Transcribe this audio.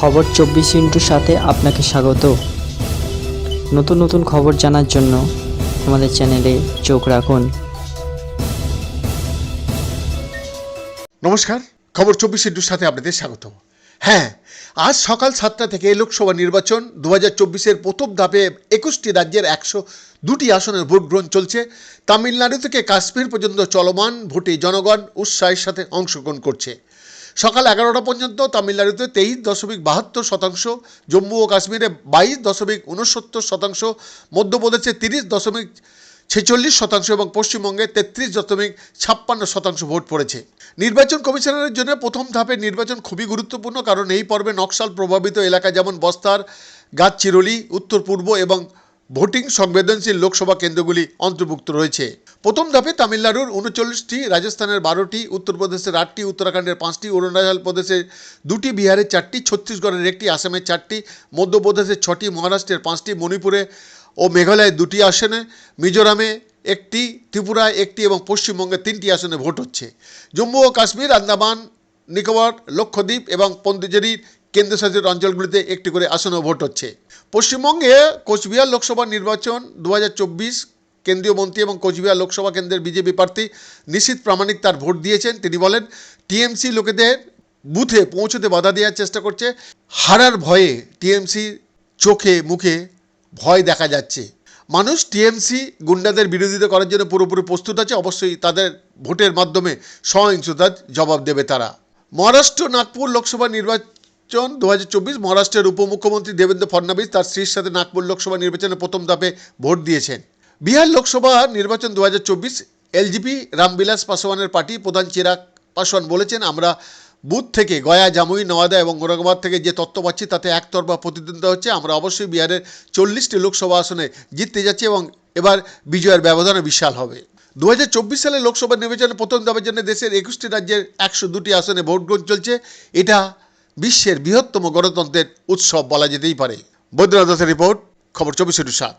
খবর চব্বিশ ইন্টুর সাথে আপনাকে স্বাগত। নতুন নতুন খবর জানার জন্য আমাদের চ্যানেলে চোখ রাখুন। নমস্কার, খবর চব্বিশ ইন্টুর সাথে আপনাদের স্বাগত। হ্যাঁ আজ সকাল সাতটা থেকে লোকসভা নির্বাচন দু হাজার চব্বিশের প্রথম ধাপে একুশটি রাজ্যের একশো দুটি আসনের ভোট গ্রহণ চলছে। তামিলনাড়ু থেকে কাশ্মীর পর্যন্ত চলমান ভোটে জনগণ উৎসাহের সাথে অংশগ্রহণ করছে। সকাল এগারোটা পর্যন্ত তামিলনাড়ুতে তেইশ দশমিক বাহাত্তর শতাংশ, জম্মু ও কাশ্মীরে বাইশ দশমিক উনসত্তর শতাংশ, মধ্যপ্রদেশে তিরিশ দশমিক ছেচল্লিশ শতাংশ এবং পশ্চিমবঙ্গে তেত্রিশ দশমিক ছাপ্পান্ন শতাংশ ভোট পড়েছে। নির্বাচন কমিশনারের জন্য প্রথম ধাপে নির্বাচন খুবই গুরুত্বপূর্ণ, কারণ এই পর্বে নকশাল প্রভাবিত এলাকা যেমন বস্তার, গাছচিরলি উত্তর পূর্ব এবং ভোটিং সংবেদনশীল লোকসভা কেন্দ্রগুলি অন্তর্ভুক্ত রয়েছে। প্রথম ধাপে তামিলনাড়ুর উনচল্লিশটি, রাজস্থানের বারোটি, উত্তরপ্রদেশের আটটি, উত্তরাখণ্ডের পাঁচটি, অরুণাচল প্রদেশের দুটি, বিহারের চারটি, ছত্তিশগড়ের একটি, আসামের চারটি, মধ্যপ্রদেশের ছটি, মহারাষ্ট্রের পাঁচটি, মণিপুরে ও মেঘালয়ের দুটি আসনে, মিজোরামে একটি, ত্রিপুরায় একটি এবং পশ্চিমবঙ্গে তিনটি আসনে ভোট হচ্ছে। জম্মু ও কাশ্মীর, আন্দামান, নিকোবর, লক্ষদ্বীপ এবং পন্ডিচেরির কেন্দ্রশাসিত অঞ্চলগুলিতে একটি করে আসনে ভোট হচ্ছে। পশ্চিমবঙ্গে কোচবিহার লোকসভা নির্বাচন দু হাজার চব্বিশ কেন্দ্রীয় মন্ত্রী এবং কোচবিহার লোকসভা কেন্দ্রের বিজেপি প্রার্থী নিশীত প্রামাণিক তার ভোট দিয়েছেন। তিনি বলেন, টিএমসি লোকেদের বুথে পৌঁছতে বাধা দেওয়ার চেষ্টা করছে। হারার ভয়ে টিএমসি চোখে মুখে ভয় দেখা যাচ্ছে। মানুষ টিএমসি গুন্ডাদের বিরোধিতা করার জন্য পুরোপুরি প্রস্তুত আছে। অবশ্যই তাদের ভোটের মাধ্যমে সহিংসতার জবাব দেবে তারা। মহারাষ্ট্র, নাগপুর লোকসভা নির্বাচন দু চব্বিশ মহারাষ্ট্রের উপমুখ্যমন্ত্রী দেবেন্দ্র ফডনাবিস তার স্ত্রীর সাথে নাগপুর লোকসভা নির্বাচনে প্রথম ধাপে ভোট দিয়েছেন। বিহার লোকসভা নির্বাচন দু এলজিপি রামবিলাস পাসওয়ানের পার্টি প্রধান চিরাগ পাসওয়ান বলেছেন, আমরা বুথ থেকে গয়া, জামুই, নওয়াদা এবং ঔরঙ্গাবাদ থেকে যে তথ্য পাচ্ছি তাতে একতরফা প্রতিদ্বন্দ্বিতা হচ্ছে। আমরা অবশ্যই বিহারের চল্লিশটি লোকসভা আসনে জিততে যাচ্ছি এবং এবার বিজয়ের ব্যবধানে বিশাল হবে। দু হাজার চব্বিশ সালে লোকসভা নির্বাচনে প্রথম ধাপের জন্য দেশের একুশটি রাজ্যের একশো দুটি আসনে ভোট গ্রহণ চলছে। এটা বিশ্বের বৃহত্তম গণতন্ত্রের উৎসব বলা যেতেই পারে। বৈদ্যনাথ দাসের রিপোর্ট খবর চব্বিশ সাত।